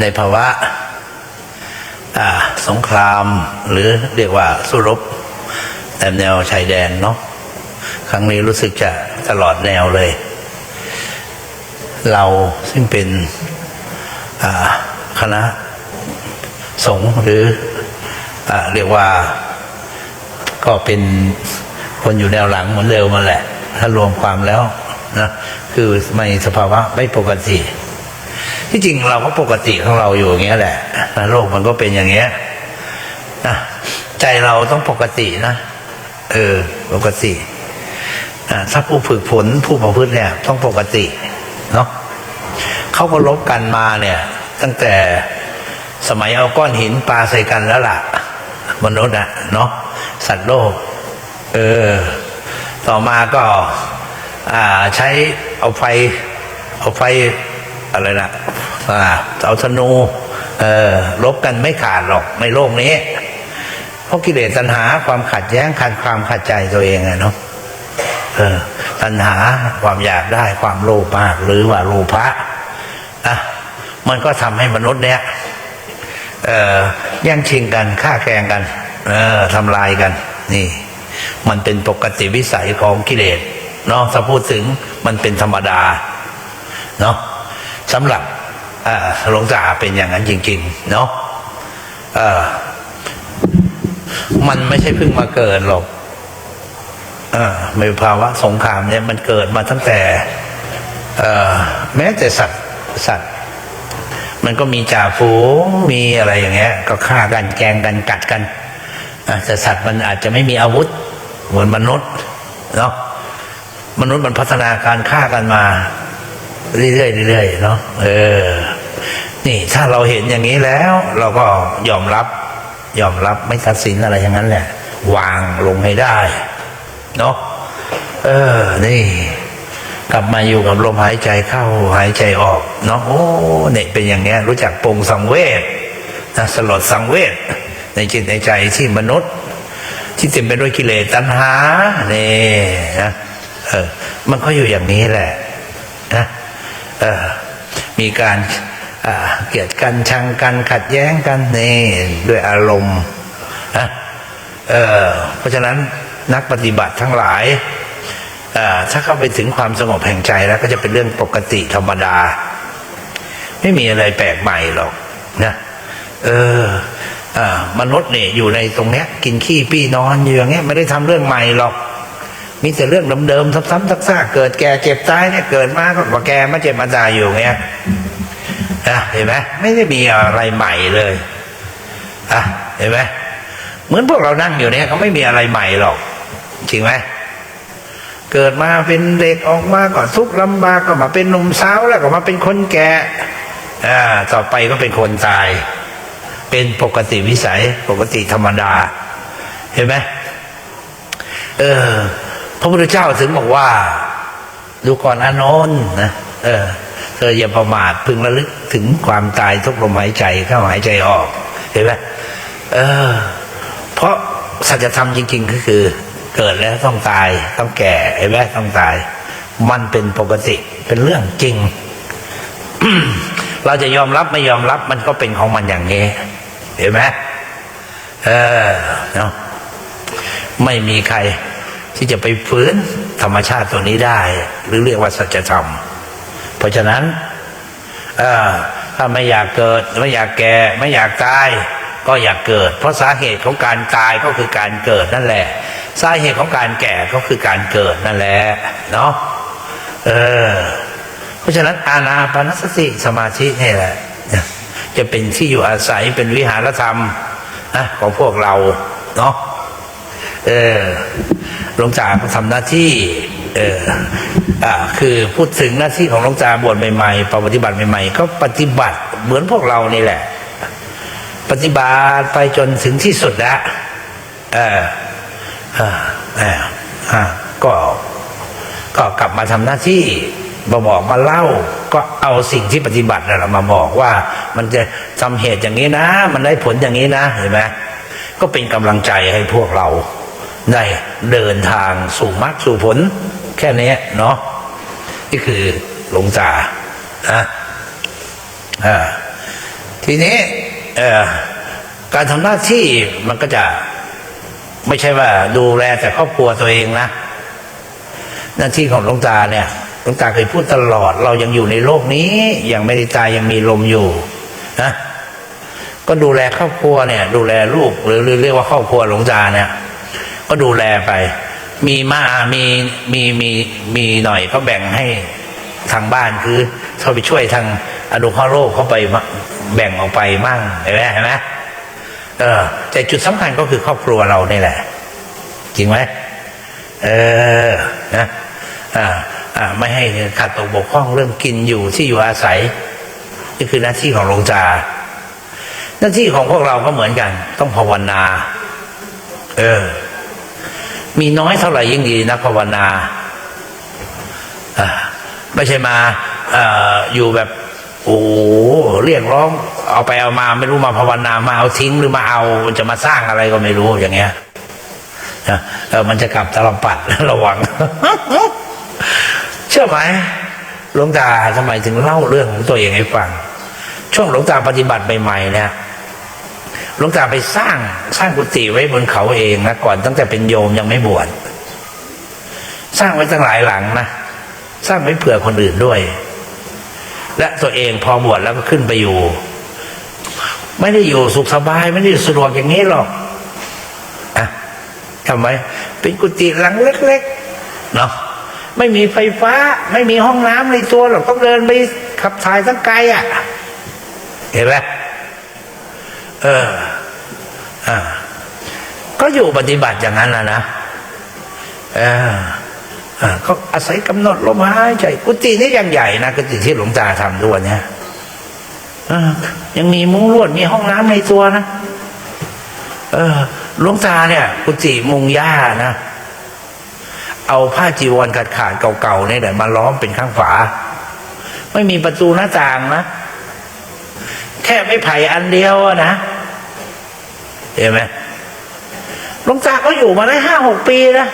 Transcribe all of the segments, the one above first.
ในภาวะสงครามหรือเรียกว่าสู้รบแต่แนวชายแดนเนาะครั้งนี้รู้สึกจะตลอดแนวเลย เราซึ่งเป็นคณะสงฆ์หรืออเรียกว่าก็เป็นคนอยู่แนวหลังเหมือนเดิมมาแหละ ถ้ารวมความแล้วนะคือไม่สภาวะไม่ปกติ ที่จริงเราก็ปกติของเราอยู่อย่างเงี้ยแหละนะโลกมันก็เป็นอย่างเงี้ยนะใจเราต้องปกตินะเออปกติอ่าถ้าผู้ฝึกฝนผู้ประพฤติเนี่ย ต้องปกติเนาะเขาก็ลบกันมาเนี่ย ตั้งแต่สมัยเอาก้อนหินปาใส่กันแล้วล่ะ มนุษย์อะเนาะสัตว์โลก เออ ต่อมาก็ อ่าใช้เอาไฟเอาไฟ อะไรนะเอาธนูเออลบกันไม่ขาดหรอกในโลกนี้ เพราะกิเลสตัณหาความขัดแย้งขัดความขัดใจตัวเองอะเนาะเออตัณหาความอยากได้ความโลภมาก หรือว่าโลภะอะมันก็ทำให้มนุษย์เนี้ยเออแย่งชิงกันฆ่าแกงกัน เออทำลายกัน นี่ มันเป็นปกติวิสัยของกิเลสเนาะถ้าพูดถึงมันเป็นธรรมดา เนาะ สำหรับหลวงตาเป็นอย่างนั้นจริง ๆ เนาะมันไม่ใช่เพิ่งมาเกิดหรอกออในภาวะสงครามเนี่ยมันเกิดมาตั้งแต่แม้แต่สัตว์สัตว์ มันก็มีจ่าฝูงมีอะไรอย่างเงี้ย ก็ฆ่ากันแกล้งกันกัดกันอะแต่สัตว์มันอาจจะไม่มีอาวุธ เหมือนมนุษย์เนาะมนุษย์มันพัฒนาการฆ่ากันมา เรื่อยๆเรื่อยๆเนาะเออ นี่ถ้าเราเห็นอย่างนี้แล้ว เราก็ยอมรับ ยอมรับไม่ตัดสินอะไรอย่างนั้นแหละ วางลงให้ได้ เนาะเออ นี่ กลับมาอยู่กับลมหายใจเข้าหายใจออก เนาะโอ้เนี่ยเป็นอย่างเงี้ย รู้จักปรงสังเวชนะสลดสังเวชในจิตในใจที่มนุษย์ ที่เต็มไปด้วยกิเลสตัณหาเนี่ยนะเออ มันก็อยู่อย่างนี้แหละ นะ มีการเกลียดกันชังกันขัดแย้งกันนี่ด้วยอารมณ์นะเเพราะฉะนั้นนักปฏิบัติทั้งหลายถ้าเข้าไปถึงความสงบแห่งใจแล้วก็จะเป็นเรื่องปกติธรรมดา ไม่มีอะไรแปลกใหม่หรอกนะเอออมนุษย์เนี่ยอยู่ในตรงเนี้ย กินขี้ปี้นอนอยู่อย่างเงี้ยไม่ได้ทำเรื่องใหม่หรอก มีแต่เรื่องเดิมๆซ้ำๆซากๆเกิดแก่เจ็บตายเนี่ยเกิดมาก็มาแก่มาเจ็บมาตายอยู่อย่างเงี้ยนะเห็นไหมไม่ได้มีอะไรใหม่เลยอะเห็นไหมเหมือนพวกเรานั่งอยู่เนี่ยเขาไม่มีอะไรใหม่หรอกจริงไหมเกิดมาเป็นเด็กออกมาก็ทุกข์ลำบากก็มาเป็นหนุ่มสาวแล้วก็มาเป็นคนแก่อ่าต่อไปก็เป็นคนตาย เป็นปกติวิสัย ปกติธรรมดา เห็นไหมเออ พระพุทธเจ้าถึงบอกว่า ดูก่อนอานนท์นะเออเธออย่าประมาทพึงระลึกถึงความตายทุกลมหายใจเข้าหายใจออก เห็นไหมเออ เพราะสัจธรรมจริง ๆ ก็คือ เกิดแล้วต้องตาย ต้องแก่ไอ้แม่ต้องตาย มันเป็นปกติเป็นเรื่องจริง เราจะยอมรับไม่ยอมรับมันก็เป็นของมันอย่างนี้ เห็นไหมเออเนาะไม่มีใคร ที่จะไปฟื้นธรรมชาติตัวนี้ได้ หรือเรียกว่าสัจธรรม เพราะฉะนั้นถ้าไม่อยากเกิดไม่อยากแก่ ไม่อยากตาย ก็อยากเกิด เพราะสาเหตุของการตายก็คือการเกิดนั่นแหละ สาเหตุของการแก่ก็คือการเกิดนั่นแหละเนาะเออเพราะฉะนั้นอาณาปานสติสมาธินี่แหละ จะเป็นที่อยู่อาศัยเป็นวิหารธรรมนะของพวกเราเนาะเออ หลวงตาก็ทำหน้าที่เอออ่าคือพูดถึงหน้าที่ของหลวงตาบวชใหม่ๆปฏิบัติใหม่ๆ ก็ปฏิบัติเหมือนพวกเรานี่แหละ ปฏิบัติไปจนถึงที่สุดล้วเออเออเอออ่าก็ก็กลับมาทำหน้าที่มาบอกมาเล่าก็เอาสิ่งที่ปฏิบัตินั่นแหละมาบอกว่ามันจะทำเหตุอย่างนี้นะ มันได้ผลอย่างนี้นะเห็นไหมก็เป็นกำลังใจให้พวกเรา ได้เดินทางสู่มรรคสู่ผล แค่นี้เนาะนี่คือหลวงตานะอ่าทีนี้การทำหน้าที่มันก็จะไม่ใช่ว่าดูแลแต่ครอบครัวตัวเองนะ หน้าที่ของหลวงตาเนี่ยหลวงตาเคยพูดตลอด เรายังอยู่ในโลกนี้ยังไม่ได้ตายยังมีลมอยู่นะก็ดูแลครอบครัวเนี่ย ดูแลลูกหรือเรียกว่าครอบครัวหลวงตาเนี่ย ก็ดูแลไป มีมามีมีมีมีหน่อยก็แบ่งให้ทางบ้านคือเขาไปช่วยทางอนุเคราะห์โลกเขาไปแบ่งออกไปมั่งเห็นไหมเห็นไหมเออแต่จุดสำคัญก็คือครอบครัวเรานี่แหละ จริงไหมเออนะอ่าอ่าไม่ให้ขาดตกบกพร่องเรื่องกินอยู่ที่อยู่อาศัยนี่คือหน้าที่ของหลวงตาหน้าที่ของพวกเราก็เหมือนกัน ต้องภาวนา เออ มีน้อยเท่าไหร่ยิ่งดีนะภาวนาไม่ใช่มาออยู่แบบโอ้เรียกร้อง เอาไปเอามาไม่รู้มาภาวนามาเอาทิ้งหรือมาเอาจะมาสร้างอะไรก็ไม่รู้อย่างเงี้ยนะเออมันจะกลับตลปัดระวัง เชื่อไหมหลวงตาทำไมถึงเล่าเรื่องของตัวเองให้ฟัง ช่วงหลวงตาปฏิบัติใหม่ๆเนี่ย หลวงตาไปสร้างสร้างกุฏิไว้บนเขาเองนะก่อนตั้งแต่เป็นโยมยังไม่บวชสร้างไว้ตั้งหลายหลังนะสร้างไว้เผื่อคนอื่นด้วย และตัวเองพอบวชแล้วก็ขึ้นไปอยู่ ไม่ได้อยู่สุขสบาย ไม่ได้สะดวกอย่างนี้หรอกอะทำไมเป็นกุฏิหลังเล็กๆเนาะไม่มีไฟฟ้า ไม่มีห้องน้ำในตัวหรอกต้องเดินไปขับถ่ายทั้งไกลอะ เห็นไหมเออ อ่าก็อยู่ปฏิบัติอย่างนั้นแหละนะอออ่าก็อาศัยกำหนดลมหายใจกุฏินี่ยังใหญ่นะกุฏิที่หลวงตาทำด้วยเนี่ยยังมีมุ้งลวดมีห้องน้ำในตัวนะเออหลวงตาเนี่ย กุฏิมุงหญ้านะเอาผ้าจีวรขาดขาดๆเก่าๆเนี่ยมาล้อมเป็นข้างฝา ไม่มีประตูหน้าต่างนะแค่ไม่ไผ่อันเดียวนะ เห็นไหมหลวงตาก็อยู่มาได้ห้าหกปีนะ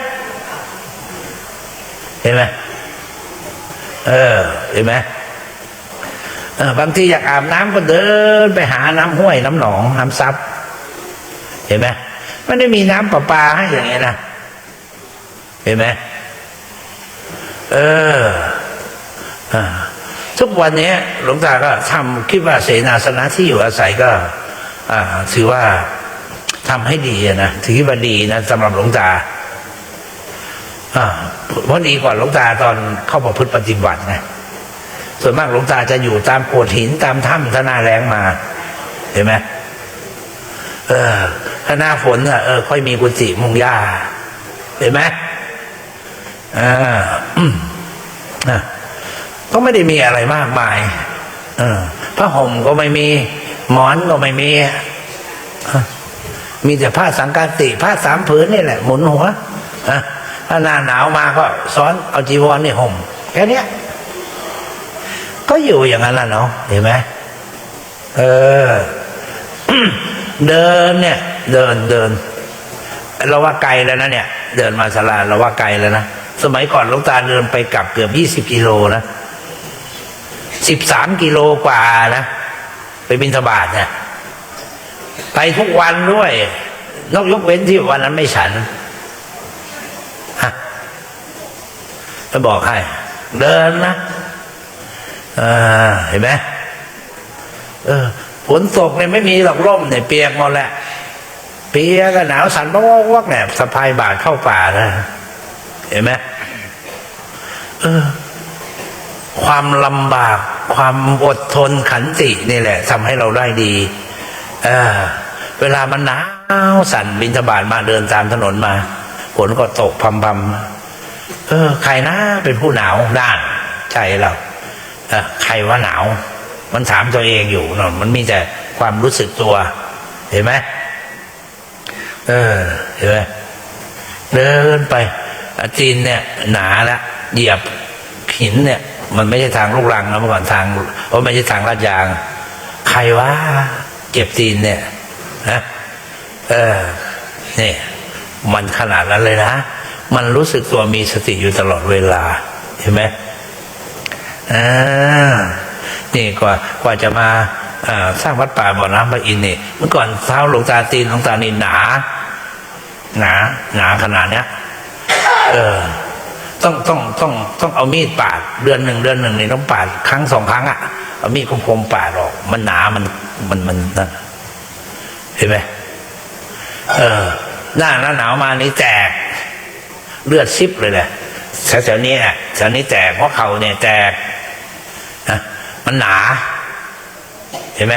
เห็นไหมเออเห็นไหมบางทีอยากอาบน้ำก็เดินไปหาน้ำห้วยน้ำหนองน้ำซับเห็นไหมไม่ได้มีน้ำประปาให้อย่างเงี้นะเห็นไหมเอออ่าทุกวันนี้หลวงตาก็ทำคิดว่าเสนาสนะที่อยู่อาศัยก็อ่าถือว่า ทำให้ดีนะถือว่าดีนะสำหรับหลวงตาเพราะดีกว่าหลวงตาตอนเข้าประพฤติปฏิบัติไงส่วนมากหลวงตาจะอยู่ตามโขดหินตามถ้ำถ้าหนาแรงมา เห็นไหมเออถ้าหน้าฝนอะเออค่อยมีกุฏิมุงหญ้าเห็นไหมอ่าอืมอะก็ไม่ได้มีอะไรมากมาย เออผ้าห่มก็ไม่มี หมอนก็ไม่มี มีแต่ผ้าสังกาติผ้าสามผืนนี่แหละ หมุนหัวอะถ้าหน้าหนาวมาก็ซ้อนเอาจีวรนี่ห่มแค่นี้ก็อยู่อย่างนั้นแหละเนาะเห็นไหมเออ เดินเนี่ย เดินเดินเราว่าไกลแล้วนะเนี่ย เดินมาสลาเราว่าไกลแล้วนะสมัยก่อนลวงตาเดินไปกลับเกือบยี่สิบกิโลนะสิบสามกิโลกว่านะ ไปบินทบาทเนี่ย ไปทุกวันด้วยนอกยกเว้นที่วันนั้นไม่ฉันฮะจะบอกให้ เดินนะอ่าเห็นไหมเออฝนตกเนี่ยไม่มีหรอกร่มเนี่ยเปียกหมดแหละ เปียกก็หนาวสั่นวักวักเนี่ยสะพายบาทเข้าป่านะเห็นไหมเออ ความลำบาก ความอดทนขันตินี่แหละทำให้เราได้ดี เออ เวลามันหนาวสั่นบินทบาทมาเดินตามถนนมาฝนก็ตกพำพำเออ ใครนะเป็นผู้หนาวด้านใช่เราใครว่าหนาว มันถามตัวเองอยู่เนอะมันมีแต่ความรู้สึกตัว เห็นไหมเออเห็นไหมเดินไปจีนเนี่ย หนาละเหยียบหินเนี่ย มันไม่ใช่ทางลูกรังนะเมื่อก่อนทางเพราะไม่ใช่ทางลาดยาง ใครว่าเก็บจีนเนี่ย นะเออเนี่ยมันขนาดนั้นเลยนะ มันรู้สึกตัวมีสติอยู่ตลอดเวลา เห็นไหมอ่านี่กว่ากว่าจะมาสร้างวัดป่าบ่อน้ำพระอินนี่เมื่อก่อนเท้าหลวงตาตีนหลวงตานี่หนา หนา หนาขนาดเนี้ยเออ ต้องต้องต้องต้องเอามีดปาดเดือนหนึ่งเดือนหนึ่งนี่ต้องปาดครั้งสองครั้งอะเอามีดคมๆปาดออก มันหนามันมันมันนะ เห็นไหมเออ หน้าหน้าหนาวมานี่แตก เลือดซิบเลยแหละแถวๆนี้อะแถวนี้แตกเพราะเขาเนี่ยแตกนะมันหนา เห็นไหม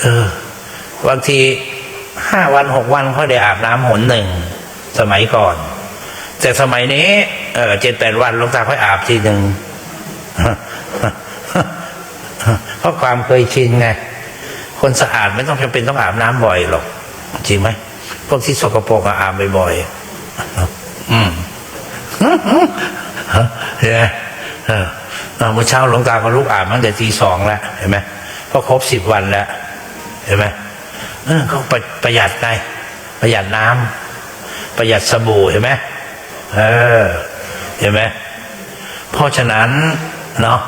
เออบางทีห้าวันหกวันเขาได้อาบน้ำหนหนึ่งสมัยก่อน แต่สมัยนี้ เออเจ็ดแปดวันลงตาค่อยอาบทีหนึ่งเพราะความเคยชินไง คนสะอาดไม่ต้องจำเป็นต้องอาบน้ำบ่อยหรอก จริงไหมพวกที่สกปรกอาบบ่อยๆอืมเห็นไหมเออเออเมื่อเช้าหลวงตาก็ลุกอาบตั้งแต่ตีสองแล้วเห็นไหมก็ครบสิบวันแล้วเห็นไหมเออเขาประหยัดไงประหยัดน้ำประหยัดสบู่เห็นไหมเออ เห็นไหมเพราะฉะนั้นเนาะ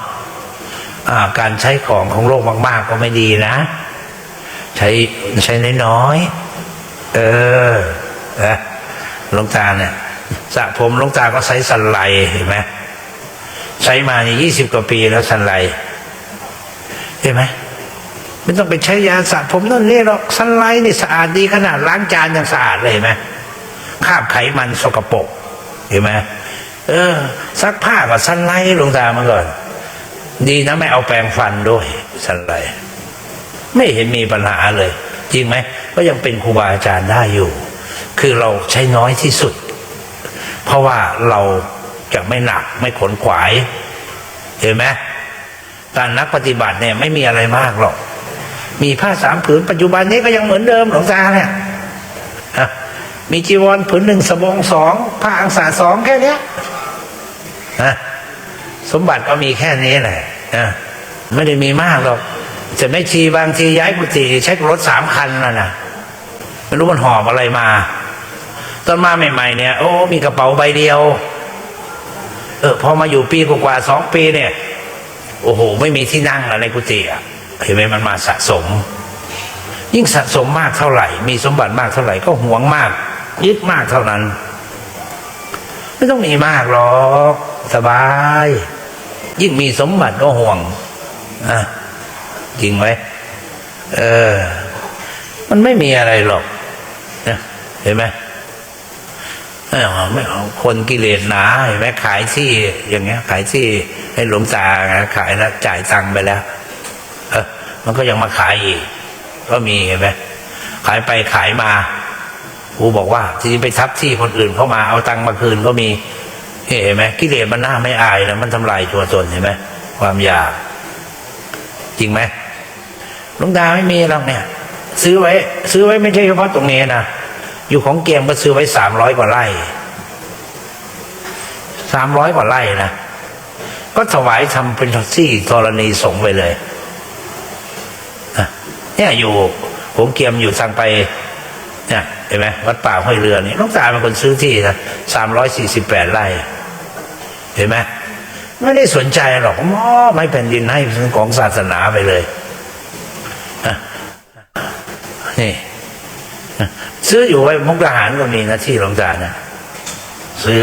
การใช้ของของโลกมาก ๆ ก็ไม่ดีนะ ใช้ใช้น้อยๆเออนะหลงตาเนี่ยสระผมลงตาก็ใช้สันไหลเห็นไหมใช้มานี่ยี่สิบกว่าปีแล้วสันไหลเห็นไหมไม่ต้องไปใช้ยาสระผมนั่นนี่หรอกสันไหลนี่สะอาดดีขนาดล้างจานยังสะอาดเลยเห็นไหมคาบไขมันสกปรกเห็นไหมเออซักผ้ากับสันไลหลวงตามาก่อน ดีนะไม่เอาแปรงฟันด้วยสันไหล ไม่เห็นมีปัญหาเลย จริงไหมก็ยังเป็นครูบาอาจารย์ได้อยู่ คือเราใช้น้อยที่สุด เพราะว่าเราจะไม่หนักไม่ขนขวาย เห็นไหมการนักปฏิบัติเนี่ยไม่มีอะไรมากหรอก มีผ้าสามผืนปัจจุบันนี้ก็ยังเหมือนเดิมหลวงตาเนี่ยมีจีวรผืนหนึ่งสบงสองผ้าอังสาสองแค่เนี้ยนะสมบัติก็มีแค่นี้แหละนะไม่ได้มีมากหรอก จะไม่ชีบางทีย้ายกุฏิใช้รถสามคันแล้วนะไม่รู้มันหอบอะไรมา ตอนมาใหม่ๆเนี่ย โอ้มีกระเป๋าใบเดียว เออพอมาอยู่ปีกว่าสองปีเนี่ย โอ้โห ไม่มีที่นั่งแล้วในกุฏิอะเห็นไหมมันมาสะสม ยิ่งสะสมมากเท่าไหร่ มีสมบัติมากเท่าไหร่ก็หวงมากยึดมากเท่านั้น ไม่ต้องมีมากหรอก สบาย ยิ่งมีสมบัติก็ห่วงอะ จริงไหมเออ มันไม่มีอะไรหรอกนะเห็นไหมไม่เอาไม่เอาคนกิเลสหนาเห็นไหมขายที่ อย่างเงี้ย ขายที่ ให้หลวงตาขายแล้วจ่ายตังค์ไปแล้ว เออ มันก็ยังมาขายอีก ก็มีเห็นไหมขายไปขายมาครูบอกว่า ที่ไปทับที่คนอื่นเข้ามาเอาตังค์มาคืนก็มีเห็นไหมกิเลสมันหน้าไม่อายนะมันทำลายตัวตนเห็นไหมความอยาก จริงไหม ลวงตาไม่มีหรอกเนี่ย ซื้อไว้ ซื้อไว้ไม่ใช่เฉพาะตรงนี้นะอยู่ของเกียมก็ซื้อไว้สามร้อยกว่าไร่สามร้อยกว่าไร่นะก็ถวายทำเป็นที่ธรณีสงไปเลยเนี่ยอยู่ของเกียมอยู่ทางไปเนี่ยเห็นไหมวัดป่าห้วยเรือนี่ลวงตาเป็นคนซื้อที่นะสามร้อยสี่สิบแปดไร่เห็นไหมไม่ได้สนใจหรอกมอบให้แผ่นดินให้เป็นของศาสนาไปเลยอะนี่อะ ซื้ออยู่ไว้มุกดาหารก็มีนะที่หลวงตานะซื้อ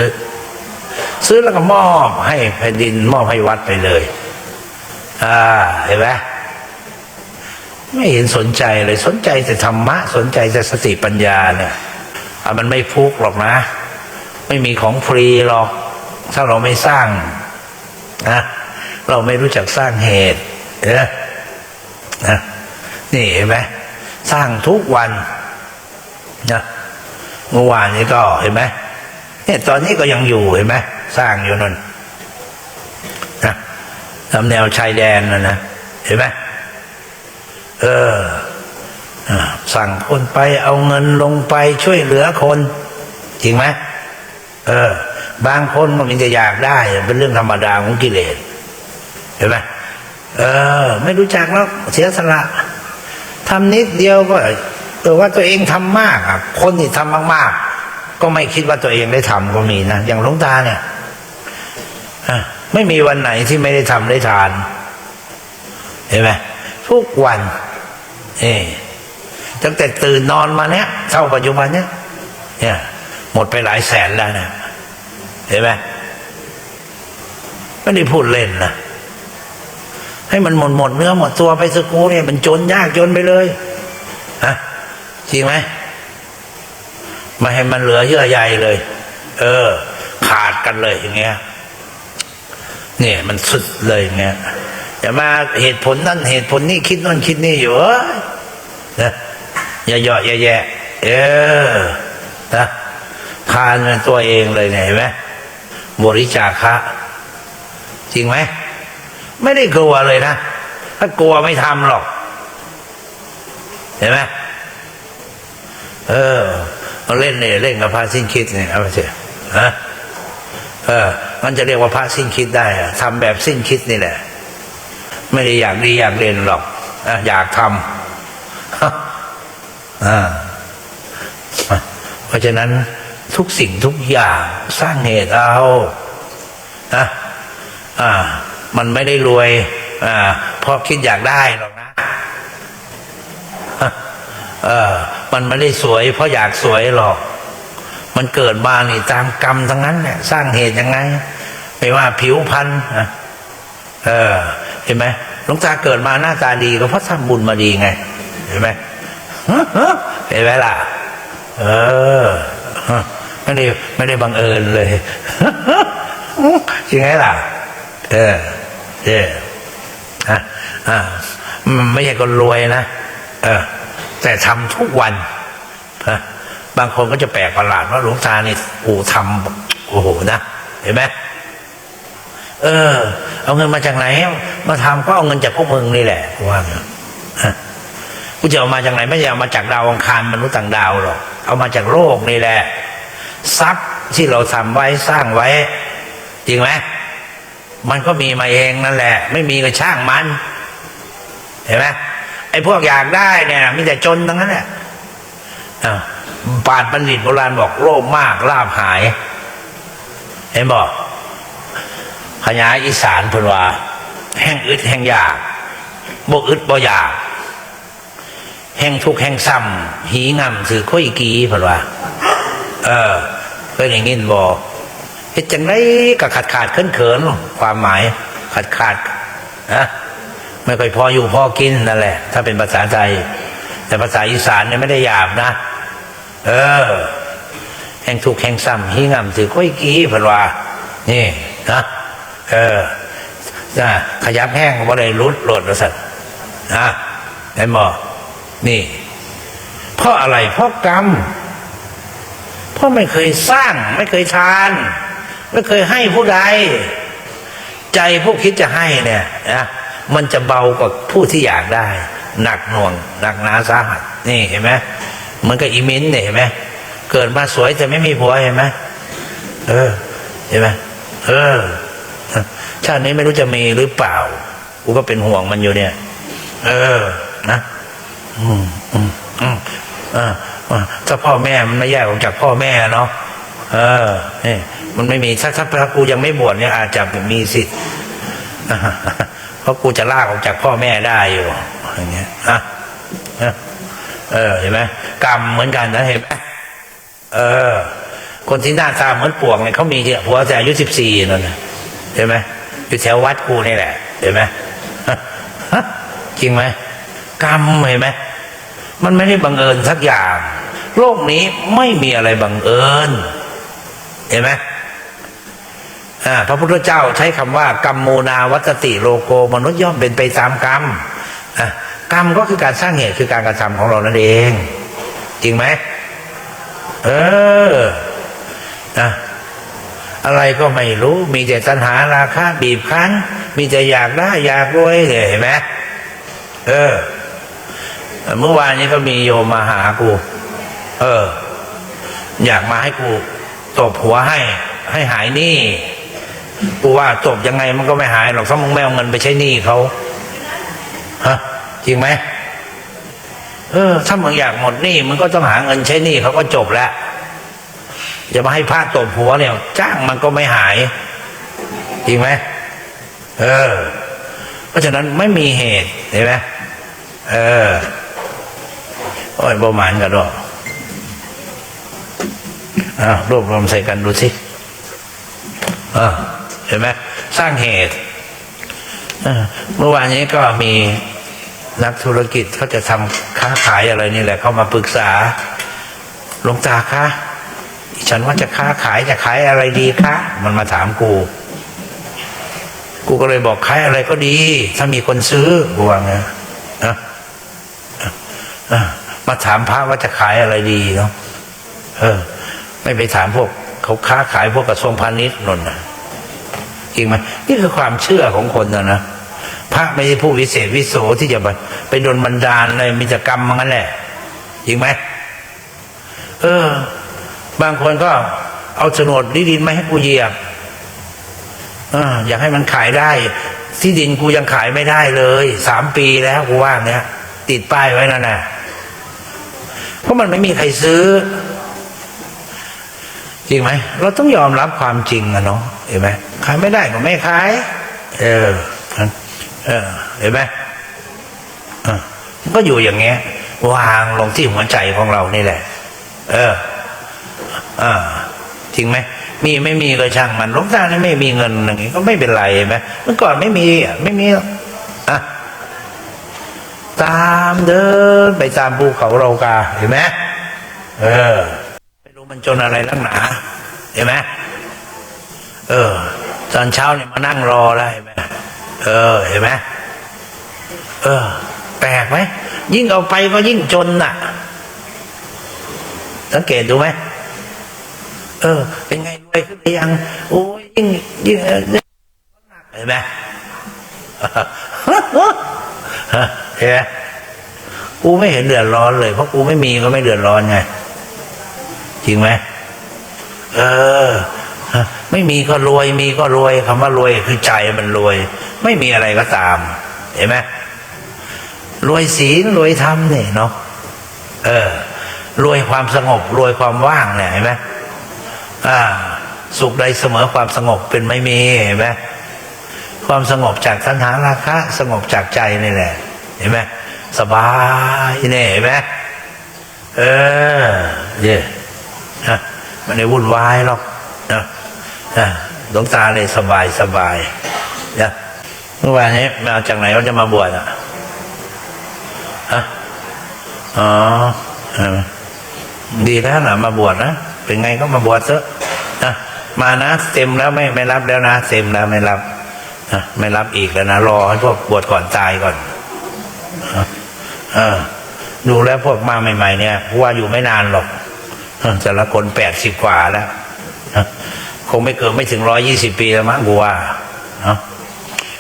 ซื้อแล้วก็มอบให้แผ่นดินมอบให้วัดไปเลย อ่าเห็นไหมไม่เห็นสนใจเลยสนใจแต่ธรรมะ สนใจแต่สติปัญญาเนี่ยอะมันไม่ฟุกหรอกนะ ไม่มีของฟรีหรอก ถ้าเราไม่สร้างนะเราไม่รู้จักสร้างเหตุเนะนะนี่เห็นไหมสร้างทุกวัน นะเมื่อวานนี้ก็เห็นไหมเนี่ยตอนนี้ก็ยังอยู่เห็นไหมสร้างอยู่นั่นนะทำแนวชายแดนนะนะเห็นไหมเออสั่งคนไปเอาเงินลงไปช่วยเหลือคน จริงไหมเออ บางคนมันจะอยากได้ เป็นเรื่องธรรมดาของกิเลสเห็นไหมเออ ไม่รู้จักแล้วเสียสละทำนิดเดียวก็ เออว่าตัวเองทำมากอะคนที่ทำมาก ๆ ก็ไม่คิดว่าตัวเองได้ทำก็มีนะอย่างหลวงตาเนี่ยไม่มีวันไหนที่ไม่ได้ทำได้ทาน เห็นไหมทุกวัน เอตั้งแต่ตื่นนอนมาเนี้ยเท่าปัจจุบันเนี้ยเนี่ยหมดไปหลายแสนแล้วนะเห็นไหมไม่ได้พูดเล่นนะให้มันหมดหมดเนื้อหมดตัวไปสกูเนี่ยมันจนยากจนไปเลยฮะ จริงไหมไม่ให้มันเหลือเยื่อใยเลย เออ ขาดกันเลยอย่างเงี้ย เนี่ย มันสุดเลยอย่างเงี้ยอย่ามาเหตุผลนั่นเหตุผลนี่คิดนั่นคิดนี่อยู่เอ้ยนะอย่าเหยาะอย่าแย่เออนะทานเป็นตัวเองเลยเนี่ยเห็นไหมบริจาคะ จริงไหมไม่ได้กลัวเลยนะถ้ากลัวไม่ทำหรอก เห็นไหม เออเอาเล่นเนี่ยเล่นกับพระสิ้นคิดเนี่ยเอาไปเถอะฮะเออมันจะเรียกว่าพระสิ้นคิดได้อะทำแบบสิ้นคิดนี่แหละ ไม่ได้อยากดีอยากเรียนหรอกอะอยากทำอ่าเพราะฉะนั้นทุกสิ่งทุกอย่างสร้างเหตุเอานะอ่า มันไม่ได้รวย อ่าเพราะคิดอยากได้หรอกนะ เออ มันไม่ได้สวย เพราะอยากสวยหรอก มันเกิดมานี่ตามกรรมทั้งนั้นเนี่ยสร้างเหตุยังไง ไม่ว่าผิวพรรณนะเออ เห็นไหมหลวงตาเกิดมาหน้าตาดีก็เพราะทำบุญมาดีไง เห็นไหมเห็นไหมล่ะ เออไม่ได้ไม่ได้บังเอิญเลยจริงไหมล่ะ เออเอออะอ่ามันไม่ใช่คนรวยนะ เออ แต่ทำทุกวันนะบางคนก็จะแปลกประหลาดว่าหลวงตานี่โอ้ทำโอ้โหนะเห็นไหมเออ เอาเงินมาจากไหน มาทำก็เอาเงินจากพวกมึงนี่แหละว่าเนยฮะกูจะเอามาจากไหนไม่ใช่เอามาจากดาวอังคารมนุษย์ต่างดาวหรอกเอามาจากโลกนี่แหละ ทรัพย์ที่เราทำไว้สร้างไว้ จริงไหมมันก็มีมาเองนั่นแหละ ไม่มีก็ช่างมัน เห็นไหม ไอ้พวกอยากได้เนี่ยมีแต่จนทั้งนั้นแหละอ่าปาดบัณฑิตโบราณบอกโลภมากลาบหาย เห็นบอกขยายอีสานพิ่นว่า แห่งอึดแห่งอยากบ่อึดบ่อยาก แห่งทุกแห่งซ้ำหีงำถือค่อยกีพิ่นว่า เออเคยอย่างนี้บอกเฮ็ดจังไรก็ขาดขาดเขินเขินความหมายขาดขาดนะ ไม่ค่อยพออยู่พอกินนั่นแหละ ถ้าเป็นภาษาไทย แต่ภาษาอีสานเนี่ยไม่ได้หยาบนะ เออ แห่งทุกแห่งซ้ำหิ้งำถือก้อยกี้เพันว่านี่นะเออนะขยับแห้งว่าได้รุดโหลดระสัตนะเห็นบ่นี่ เพราะอะไร เพราะกรรม เพราะไม่เคยสร้าง ไม่เคยทาน ไม่เคยให้ผู้ใด ใจผู้คิดจะให้เนี่ยนะ มันจะเบากว่าผู้ที่อยากได้ หนักหน่วง หนักหนาสาหัสนี่เห็นไหมมันก็อีมินเนี่ยเห็นไหมเกิดมาสวยแต่ไม่มีผัวเห็นไหมเออ เห็นไหมเออชาตินี้ไม่รู้จะมีหรือเปล่ากูก็เป็นห่วงมันอยู่เนี่ย เออ นะ อืมอืมอืมอ่าถ้าพ่อแม่มันไม่แยกออกจากพ่อแม่เนาะเออเนี่ยมันไม่มีถ้าถ้าถ้ากูยังไม่บวชเนี่ยอาจจะมีสิทธิ์ เพราะกูจะลากออกจากพ่อแม่ได้อยู่อย่างเงี้ยอะเออเห็นไหมกรรมเหมือนกันนะเห็นไหมเออ คนที่หน้าตาเหมือนปวกเนี่ยเขามีเนี่ยผัวแต่อายุสิบสี่นั่นนะเห็นไหมอยู่แถววัดกูนี่แหละ เห็นไหมฮะจริงไหมกรรมเห็นไหมมันไม่ได้บังเอิญสักอย่าง โลกนี้ไม่มีอะไรบังเอิญ เห็นไหม พระพุทธเจ้าใช้คำว่ากรรมโมนาวัตติโลโกมนุษย์ย่อมเป็นไปตามกรรมกรรมก็คือการสร้างเหตุคือการกระทำของเรานั่นเอง จริงไหมเออนะอะไรก็ไม่รู้มีแต่ตัณหาราคะบีบคั้น มีแต่อยากได้อยากรวยเนี่ยเห็นไหมเออ เมื่อวานนี้ก็มีโยมมาหากู เออ อยากมาให้กูตบหัวให้ ให้หายหนี้ กูว่าตบยังไงมันก็ไม่หายหรอกถ้ามึงไม่เอาเงินไปใช้หนี้เขาฮะจริงไหมเออ ถ้ามึงอยากหมดหนี้มึงก็ต้องหาเงินใช้หนี้เขาก็จบแล้วจะมาให้พระตบหัวเนี่ย จ้างมันก็ไม่หาย จริงไหมเออ เพราะฉะนั้นไม่มีเหตุเห็นไหมเออโอ้ยประมาณกันด้วยอ้ารวบรวมใส่กันดูสิออเห็นไหมสร้างเหตุเมื่อวานนี้ก็มีนักธุรกิจเขาจะทำค้าขายอะไรนี่แหละเขามาปรึกษาหลวงตาคะฉันว่าจะค้าขายจะขายอะไรดีคะมันมาถามกู กูก็เลยบอกขายอะไรก็ดี ถ้ามีคนซื้อกูว่าไงะมาถามพระว่าจะขายอะไรดีเนาะเออ ไม่ไปถามพวก เขาค้าขายพวกกระทรวงพาณิชย์นนนะ จริงไหมนี่คือความเชื่อของคนนะนะพระไม่ใช่ผู้วิเศษวิโสที่จะไปไปโดนบันดาลอะไรมีแต่กรรมมันนั่นแหละจริงไหมเออ บางคนก็เอาโฉนดที่ดินมาให้กูเหยียบออยากให้มันขายได้ ที่ดินกูยังขายไม่ได้เลยสามปีแล้วกูว่าเนี้ยติดป้ายไว้นั่นนะเพราะมันไม่มีใครซื้อ ริงไหมเราต้องยอมรับความจริงอะเนาะเห็นไหมขายไม่ได้ก็ไม่ขาย เออเออเห็นไหมมันก็อยู่อย่างเงี้ย วางลงที่หัวใจของเรานี่แหละ เอออ่าจริงไหมมีไม่มีก็ช่างมันลวงตาเนี่ยไม่มีเงินอย่างงี้ก็ไม่เป็นไรเห็นไหมเมื่อก่อนไม่มีอะไม่มีอะตามเดินไปตามภูเขาเรากาเห็นไหมเออ มันจนอะไรลักหนาเห็นไหมเออ ตอนเช้าเนี่ยมานั่งรอแล้วเห็นไหมเออ เห็นไหมเออแปลกไหมยิ่งเอาไปก็ยิ่งจนน่ะ สังเกตดูไหมเออ เป็นไงรวยขึ้นหรือยังโอ้ยยิ่งยิ่งเออเห็นไหมเห็นไหมกูไม่เห็นเดือดร้อนเลย เพราะกูไม่มีก็ไม่เดือดร้อนไง จริงไหมเออไม่มีก็รวย มีก็รวยคำว่ารวยคือใจมันรวย ไม่มีอะไรก็ตาม เห็นไหมรวยศีลรวยธรรมเนี่ยเนาะเออ รวยความสงบ รวยความว่างเนี่ยเห็นไหมอ่า สุขใดเสมอความสงบเป็นไม่มีเห็นไหมความสงบจากตัณหาราคะ สงบจากใจนี่แหละ เห็นไหมสบายเนี่ยเห็นไหมเออ เย่ นะมันไม่วุ่นวายหรอกนะนะหลวงตาเลยสบายสบายนะเมื่อวานนี้มาจากไหนว่าจะมาบวชอะฮะอ๋อดีแล้วนะมาบวชนะเป็นไงก็มาบวชเถอะนะมานะเต็มแล้วไม่ไม่รับแล้วนะเต็มแล้วไม่รับนะไม่รับอีกแล้วนะรอให้พวกบวชก่อนตายก่อนนะเอดูแล้วพวกมาใหม่ ๆ เนี่ยว่าอยู่ไม่นานหรอก แต่ละคนแปดสิบกว่าแล้วคงไม่เกินไม่ถึงร้อยยี่สิบปีแล้วมั้งกูว่าเนาะ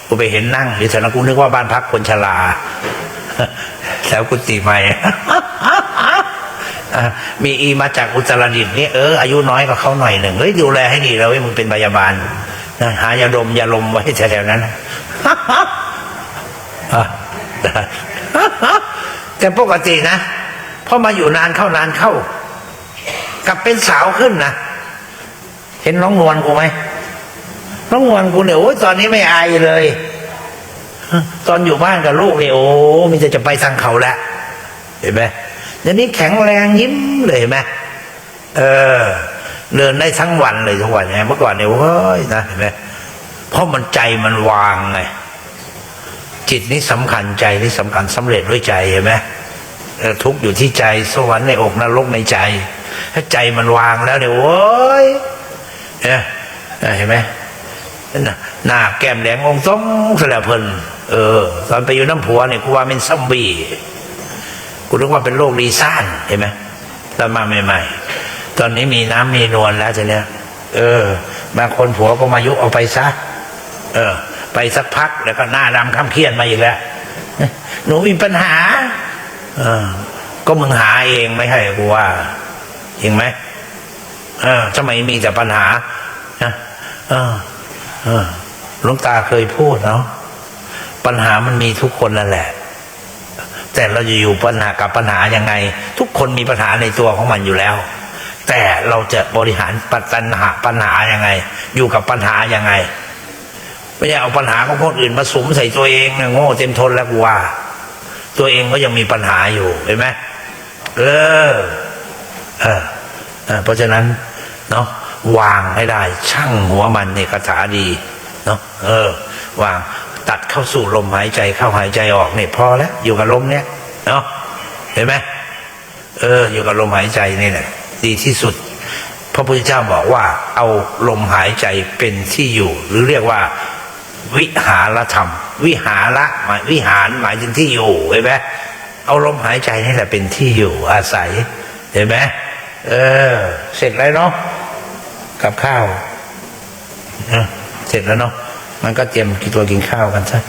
กูไปเห็นนั่งอยู่แถวนั้นกูนึกว่าบ้านพักคนชราแล้วกุฏิใหม่มีอีมาจากอุตรดิตถ์นี่เอออายุน้อยกว่าเขาหน่อยหนึ่งเฮ้ยดูแลให้ดีแล้วเว้ยมึงเป็นพยาบาลนะหายาดมยาลมไว้แถวๆนั้นแต่ปกตินะพอมาอยู่นานเข้านานเข้า กลับเป็นสาวขึ้นนะเห็นน้องนวลกูไหมน้องนวลกูเนี่ยโอ้ยตอนนี้ไม่อายเลย ตอนอยู่บ้านกับลูกเนี่ยโอ้มีแต่จะไปทางเขาแล้วเห็นไหมเดี๋ยวนี้แข็งแรงยิ้มเลยเห็นไหมเออ เดินได้ทั้งวันเลยทุกวันเนี่ยเมื่อก่อนเนี่ยโอ้ยนะเห็นไหมเพราะมันใจมันวางไงจิตนี่สำคัญใจนี่สำคัญสำเร็จด้วยใจเห็นไหมทุกอยู่ที่ใจสวรรค์ในอกนรกในใจ ถ้าใจมันวางแล้วเนี่ยโอ้ยเนี่ยเห็นไหมหน้าแก้มแดงองต้องสละเพลินเออ ตอนไปอยู่น้ำผัวเนี่ยกูว่าเป็นซัมบี้กูนึกว่าเป็นโรคดีซ่านเห็นไหมตอนมาใหม่ๆ ตอนนี้มีน้ำมีนวลแล้วทีเนี้ยเออบางคนผัวก็มายุเอาไปซะ เออ ไปสักพักแล้วก็หน้าดำข้ามเครียดมาอีกแล้วหนูมีปัญหา เออ ก็มึงหาเองไม่ใช่กูว่า จริงไหมเออทำไมมีแต่ปัญหานะเออ เออหลวงตาเคยพูดเนาะปัญหามันมีทุกคนนั่นแหละ แต่เราจะอยู่ปัญหากับปัญหายังไง ทุกคนมีปัญหาในตัวของมันอยู่แล้ว แต่เราจะบริหารปัญหาปัญหายังไง อยู่กับปัญหายังไงไม่ใช่เอาปัญหาของคนอื่นมาสมใส่ตัวเองนะโง่เต็มทนแล้วกูว่า ตัวเองก็ยังมีปัญหาอยู่เห็นไหมเออ เออ เพราะฉะนั้นเนาะวางให้ได้ ช่างหัวมันในคาถาดีเนาะเออ วางตัดเข้าสู่ลมหายใจเข้าหายใจออกเนี่ยพอแล้วอยู่กับลมเนี่ยเนาะเห็นไหมเออ อยู่กับลมหายใจนี่แหละดีที่สุด พระพุทธเจ้าบอกว่า เอาลมหายใจเป็นที่อยู่ หรือเรียกว่า วิหารธรรม วิหาระหมายวิหารหมายถึงที่อยู่เห็นไหมเอาลมหายใจนี่แหละเป็นที่อยู่อาศัยเห็นไหม เออ เสร็จแล้วเนาะกับข้าวเเสร็จแล้วเนาะมันก็เตรียมกินตัวกินข้าวกันซะ